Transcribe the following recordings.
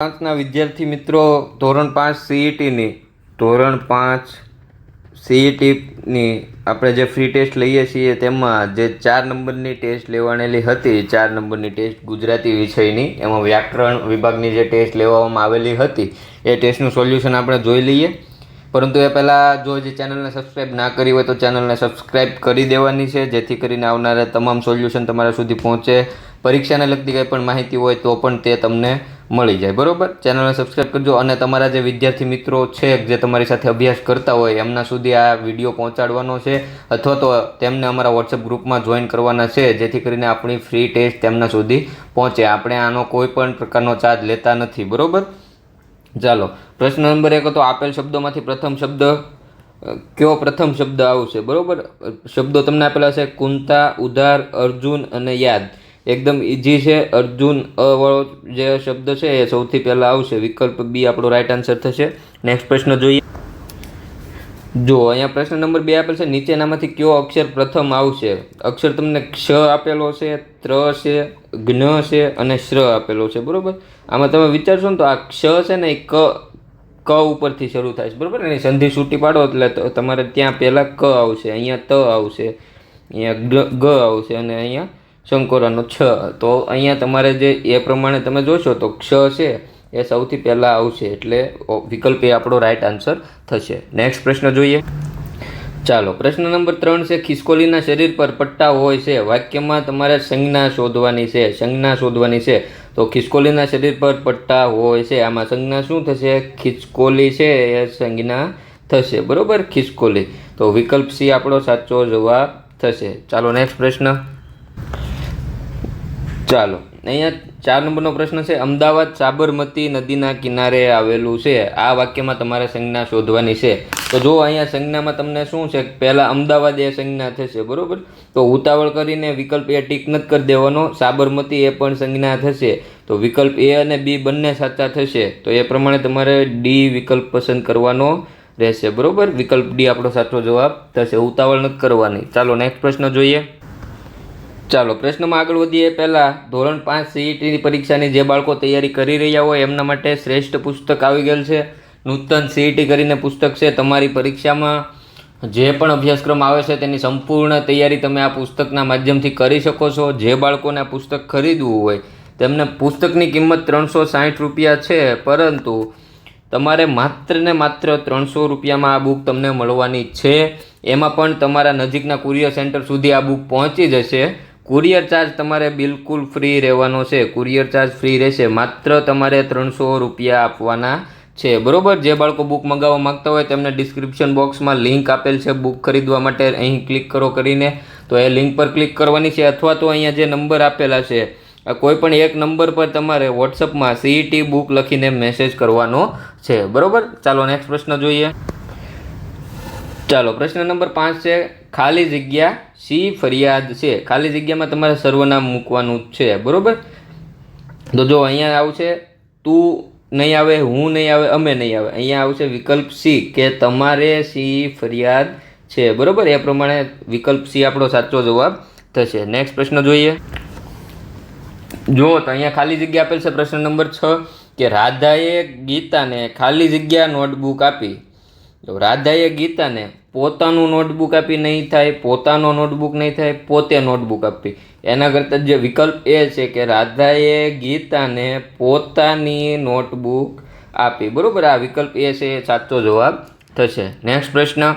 પાંચના વિદ્યાર્થી મિત્રો, ધોરણ પાંચ સીઈટીની ધોરણ પાંચ સીઈટીની આપણે જે ફ્રી ટેસ્ટ લઈએ છીએ, તેમાં જે ચાર નંબરની ટેસ્ટ લેવાણેલી હતી, ચાર નંબરની ટેસ્ટ ગુજરાતી વિષયની, એમાં વ્યાકરણ વિભાગની જે ટેસ્ટ લેવામાં આવેલી હતી, એ ટેસ્ટનું સોલ્યુશન આપણે જોઈ લઈએ. પરંતુ એ પહેલાં જો જે ચેનલને સબસ્ક્રાઈબ ના કરી હોય, તો ચેનલને સબસ્ક્રાઈબ કરી દેવાની છે, જેથી કરીને આવનારા તમામ સોલ્યુશન તમારા સુધી પહોંચે. પરીક્ષાને લગતી કંઈ પણ માહિતી હોય, તો પણ તે તમને મળી જાય, બરાબર? ચેનલને સબસ્ક્રાઈબ કરજો અને તમારા જે વિદ્યાર્થી મિત્રો છે જે તમારી સાથે અભ્યાસ કરતા હોય, એમના સુધી આ વીડિયો પહોંચાડવાનો છે અથવા તો તેમને અમારા વોટ્સએપ ગ્રુપમાં જોઈન કરવાના છે, જેથી કરીને આપણી ફ્રી ટેસ્ટ તેમના સુધી પહોંચે. આપણે આનો કોઈ પણ પ્રકારનો ચાર્જ લેતા નથી, બરાબર? ચાલો, પ્રશ્ન નંબર એક હતો, આપેલ શબ્દોમાંથી પ્રથમ શબ્દ કયો પ્રથમ શબ્દ આવશે, બરાબર? શબ્દો તમને આપેલા છે, કુંતા, ઉધાર, અર્જુન અને યાદ. એકદમ ઇઝી છે. અર્જુન અ વાળો જે શબ્દ છે એ સૌથી પહેલાં આવશે. વિકલ્પ બી આપણો રાઈટ આન્સર થશે. નેક્સ્ટ પ્રશ્ન જોઈએ. જો, અહીંયા પ્રશ્ન નંબર બે આપેલ છે. નીચેનામાંથી કયો અક્ષર પ્રથમ આવશે? અક્ષર તમને ક્ષ આપેલો છે, ત્ર છે જ્ઞ છે અને શ્ર આપેલો છે. બરાબર? આમાં તમે વિચારશો ને તો આ ક્ષ છે ને એ ક ક ઉપરથી શરૂ થાય છે. બરાબર? એની સંધિ છૂટી પાડો એટલે તમારે ત્યાં પહેલાં ક આવશે. અહીંયા ત આવશે. અહીંયા ગ આવશે અને અહીંયા શંકોરાનો છ. તો અહીંયા તમારે જે એ પ્રમાણે તમે જોશો તો ક્ષ છે, એ સૌથી પહેલાં આવશે એટલે વિકલ્પ એ આપણો રાઈટ આન્સર થશે. નેક્સ્ટ પ્રશ્ન જોઈએ. ચાલો, પ્રશ્ન નંબર ત્રણ છે, ખિસકોલીના શરીર પર પટ્ટા હોય છે, વાક્યમાં તમારે સંજ્ઞા શોધવાની છે, સંજ્ઞા શોધવાની છે. તો ખિસકોલીના શરીર પર પટ્ટા હોય છે, આમાં સંજ્ઞા શું થશે? ખિસકોલી છે, એ સંજ્ઞા થશે. બરાબર? ખિસકોલી. તો વિકલ્પ સી આપણો સાચો જવાબ થશે. ચાલો નેક્સ્ટ પ્રશ્ન. ચાલો, અહીંયા ચાર નંબરનો પ્રશ્ન છે, અમદાવાદ સાબરમતી નદીના કિનારે આવેલું છે. આ વાક્યમાં તમારે સંજ્ઞા શોધવાની છે. તો જો અહીંયા સંજ્ઞામાં તમને શું છે, પહેલાં અમદાવાદ એ સંજ્ઞા થશે, બરાબર? તો ઉતાવળ કરીને વિકલ્પ એ ટીક નથી કરી દેવાનો, સાબરમતી એ પણ સંજ્ઞા થશે. તો વિકલ્પ એ અને બી બંને સાચા થશે. તો એ પ્રમાણે તમારે ડી વિકલ્પ પસંદ કરવાનો રહેશે, બરાબર? વિકલ્પ ડી આપણો સાચો જવાબ થશે, ઉતાવળ નથી કરવાની. ચાલો નેક્સ્ટ પ્રશ્ન જોઈએ. ચાલો, પ્રશ્નમાં આગળ વધીએ. પહેલાં, ધોરણ પાંચ સીઈટીની પરીક્ષાની જે બાળકો તૈયારી કરી રહ્યા હોય, એમના માટે શ્રેષ્ઠ પુસ્તક આવી ગયેલ છે. નૂતન સીઈટી કરીને પુસ્તક છે. તમારી પરીક્ષામાં જે પણ અભ્યાસક્રમ આવે છે, તેની સંપૂર્ણ તૈયારી તમે આ પુસ્તકના માધ્યમથી કરી શકો છો. જે બાળકોને આ પુસ્તક ખરીદવું હોય, તેમને પુસ્તકની કિંમત ત્રણસો સાઠ રૂપિયા છે. પરંતુ તમારે માત્ર ને માત્ર ત્રણસો રૂપિયામાં આ બુક તમને મળવાની છે. એમાં પણ તમારા નજીકના કુરિયર સેન્ટર સુધી આ બુક પહોંચી જશે. કુરિયર ચાર્જ તમારે બિલકુલ ફ્રી રહેવાનો છે. કુરિયર ચાર્જ ફ્રી રહેશે. માત્ર તમારે ત્રણસો રૂપિયા આપવાના છે. બરોબર? જે બાળકો બુક મંગાવવા માગતા હોય તેમને ડિસ્ક્રિપ્શન બોક્સમાં લિંક આપેલ છે બુક ખરીદવા માટે. અહીં ક્લિક કરો કરીને. તો એ લિંક પર ક્લિક કરવાની છે અથવા તો અહીંયા જે નંબર આપેલા છે કોઈ પણ એક નંબર પર તમારે વોટ્સઅપમાં સીઈટી બુક લખીને મેસેજ કરવાનો છે. બરોબર? ચાલો નેક્સ્ટ પ્રશ્ન જોઈએ. ચાલો, પ્રશ્ન નંબર પાંચ છે, ખાલી જગ્યા સી ફરિયાદ છે. ખાલી જગ્યામાં તમારે સર્વનામ મૂકવાનું છે, બરાબર? તો જો અહીંયા આવશે, તું નહીં આવે, હું નહીં આવે, અમે નહીં આવે. અહીંયા આવશે વિકલ્પ સી, કે તમારે સી ફરિયાદ છે, બરાબર? એ પ્રમાણે વિકલ્પ સી આપણો સાચો જવાબ થશે. નેક્સ્ટ પ્રશ્ન જોઈએ. જો, તો અહીંયા ખાલી જગ્યા આપેલ છે પ્રશ્ન નંબર છ, કે રાધાએ ગીતાને ખાલી જગ્યા નોટબુક આપી. તો રાધાએ ગીતાને પોતાનું નોટબુક આપી નહીં થાય, પોતાનો નોટબુક નહીં થાય, પોતે નોટબુક આપી એના કરતાં જે વિકલ્પ એ છે કે રાધાએ ગીતાને પોતાની નોટબુક આપી. બરાબર, આ વિકલ્પ એ છે, એ સાચો જવાબ થશે. નેક્સ્ટ પ્રશ્ન.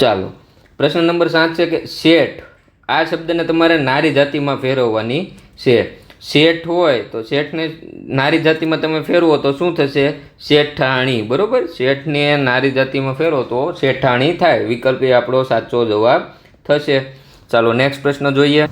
ચાલો. પ્રશ્ન નંબર સાત છે કે શેઠ. આ શબ્દને તમારે નારી જાતિમાં ફેરવવાની છે. શેઠ હોય તો શેઠને નારી જાતિમાં તમે ફેરવો તો શું થશે? શેઠાણી. બરાબર? શેઠને નારી જાતિમાં ફેરવો તો શેઠાણી થાય. વિકલ્પ એ આપણો સાચો જવાબ થશે. ચાલો નેક્સ્ટ પ્રશ્ન જોઈએ.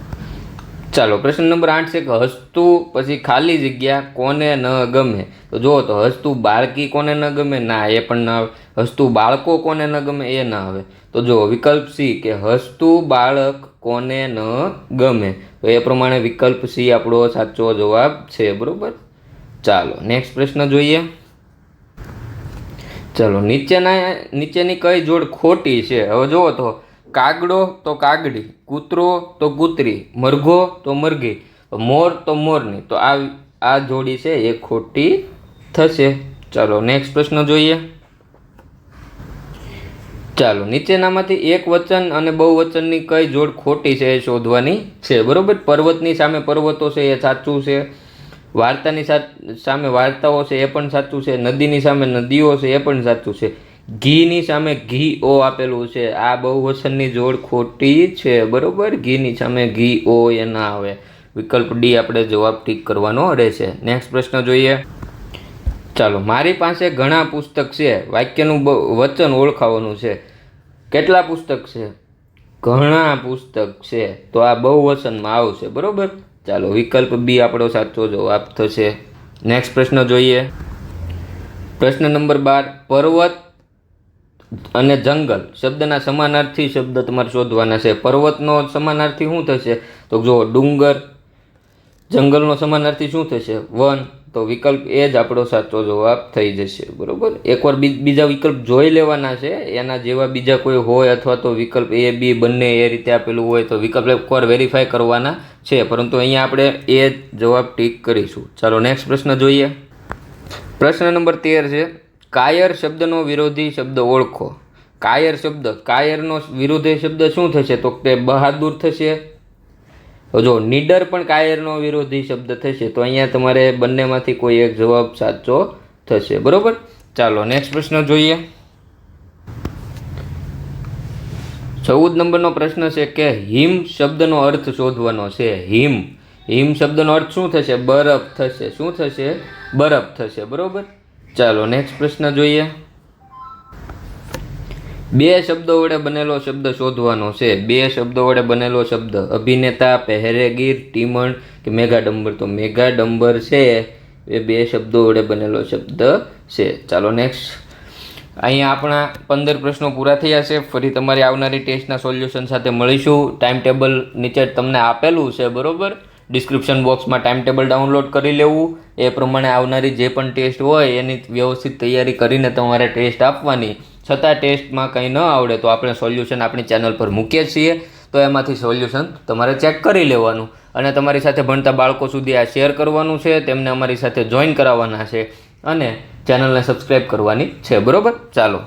ચાલો, પ્રશ્ન નંબર આઠ છે કે હસતું પછી ખાલી જગ્યા કોને ન ગમે? તો જુઓ તો હસતું બાળકી કોને ન ગમે? ના, એ પણ ના આવે. હસતું બાળકો કોને ન ગમે? એ ના આવે. તો જુઓ, વિકલ્પ સી કે હસતું બાળક કોને ન ગમે. તો એ પ્રમાણે વિકલ્પ સી આપણો સાચો જવાબ છે, બરાબર? ચાલો નેક્સ્ટ પ્રશ્ન જોઈએ. ચાલો, નીચેના, નીચેની કઈ જોડ ખોટી છે? હવે જુઓ તો, કાગડો તો કાગડી, કૂતરો તો કૂતરી, મરઘો તો મરઘી, મોર તો મોરની. તો આ આ જોડી છે એ ખોટી થશે. ચાલો નેક્સ્ટ પ્રશ્ન જોઈએ. ચાલો, નીચેનામાંથી એક વચન અને બહુવચનની કઈ જોડ ખોટી છે એ શોધવાની છે, બરોબર? પર્વતની સામે પર્વતો છે, એ સાચું છે. વાર્તાની સામે વાર્તાઓ છે, એ પણ સાચું છે. નદીની સામે નદીઓ છે, એ પણ સાચું છે. ઘીની સામે ઘી ઓ આપેલું છે. આ બહુવચનની જોડ ખોટી છે, બરોબર? ઘીની સામે ઘી ઓ એ ના આવે. વિકલ્પ ડી આપણે જવાબ ટીક કરવાનો રહેશે. નેક્સ્ટ પ્રશ્ન જોઈએ. ચાલો, મારી પાસે ઘણા પુસ્તક છે. વાક્યનું વચન ઓળખાવાનું છે. કેટલા પુસ્તક છે? ઘણા પુસ્તક છે. તો આ બહુવચનમાં આવશે, બરાબર? ચાલો, વિકલ્પ બી આપણો સાચો જવાબ થશે. નેક્સ્ટ પ્રશ્ન જોઈએ. પ્રશ્ન નંબર બાર, પર્વત અને જંગલ. શબ્દના સમાનાર્થી શબ્દ તમારે શોધવાના છે. પર્વતનો સમાનાર્થી શું થશે? તો જો ડુંગર. જંગલનો સમાનાર્થી શું થશે? વન. તો વિકલ્પ એ જ આપણો સાચો જવાબ થઈ જશે, બરાબર? એકવાર બીજા વિકલ્પ જોઈ લેવાના છે, એના જેવા બીજા કોઈ હોય અથવા તો વિકલ્પ એ, બી, બંને એ રીતે આપેલું હોય તો વિકલ્પ એકવાર વેરીફાઈ કરવાના છે, પરંતુ અહીંયા આપણે એ જવાબ ટીક કરીશું. ચાલો, નેક્સ્ટ પ્રશ્ન જોઈએ. પ્રશ્ન નંબર તેર છે, કાયર શબ્દનો વિરોધી શબ્દ ઓળખો. કાયર શબ્દ, કાયરનો વિરોધી શબ્દ શું થશે? તો કે બહાદુર થશે જો નીડર પણ કાયરનો વિરોધી શબ્દ થશે, તો અહીંયા તમારે બંનેમાંથી કોઈ એક જવાબ સાચો થશે. બરોબર? ચાલો નેક્સ્ટ પ્રશ્ન જોઈએ. ચૌદ નંબરનો પ્રશ્ન છે કે હિમ શબ્દનો અર્થ શોધવાનો છે. હિમ. હિમ શબ્દનો અર્થ શું થશે? બરફ થશે. શું થશે? બરફ થશે. બરોબર? ચાલો નેક્સ્ટ પ્રશ્ન જોઈએ. બે શબ્દો વડે બનેલો શબ્દ શોધવાનો છે. બે શબ્દો વડે બનેલો શબ્દ અભિનેતા, પહેરેગીર, ટીમણ કે મેગાડંબર તો મેગાડંબર છે. એ બે શબ્દો વડે બનેલો શબ્દ છે. ચાલો નેક્સ્ટ અહીંયા આપણા પંદર પ્રશ્નો પૂરા થયા છે. ફરી તમારી આવનારી ટેસ્ટના સોલ્યુશન સાથે મળીશું. ટાઈમ ટેબલ નીચે તમને આપેલું છે, બરોબર? ડિસ્ક્રિપ્શન બોક્સમાં ટાઈમ ટેબલ ડાઉનલોડ કરી લેવું. એ પ્રમાણે આવનારી જે પણ ટેસ્ટ હોય એની વ્યવસ્થિત તૈયારી કરીને તમારે ટેસ્ટ આપવાની. છતાં ટેસ્ટમાં કંઈ ન આવડે તો આપણે સોલ્યુશન આપણી ચેનલ પર મૂકીએ છીએ. તો એમાંથી સોલ્યુશન તમારે ચેક કરી લેવાનું અને તમારી સાથે ભણતા બાળકો સુધી આ શેર કરવાનું છે, તેમને અમારી સાથે જોઈન કરાવવાના છે અને ચેનલને સબસ્ક્રાઈબ કરવાની છે. બરાબર? ચાલો.